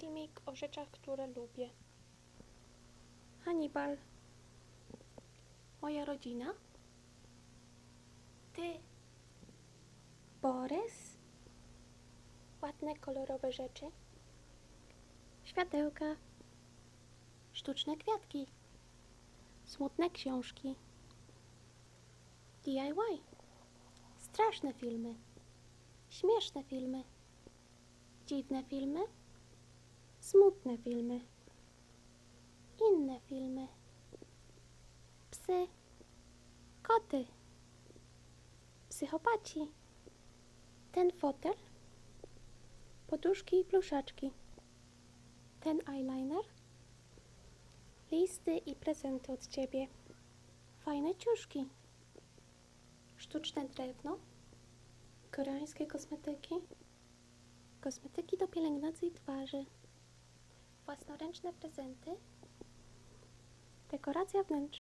filmik o rzeczach, które lubię. Hannibal. Moja rodzina. Ty. Borys. Ładne, kolorowe rzeczy. Światełka. Sztuczne kwiatki. Smutne książki. DIY. Straszne filmy. Śmieszne filmy. Dziwne filmy. Smutne filmy. Inne filmy. Psy. Koty. Psychopaci. Ten fotel. Poduszki i pluszaczki. Ten eyeliner. Listy i prezenty od ciebie. Fajne ciuszki. Sztuczne drewno. Koreańskie kosmetyki. Kosmetyki do pielęgnacji twarzy. Własnoręczne prezenty. Dekoracja wnętrz.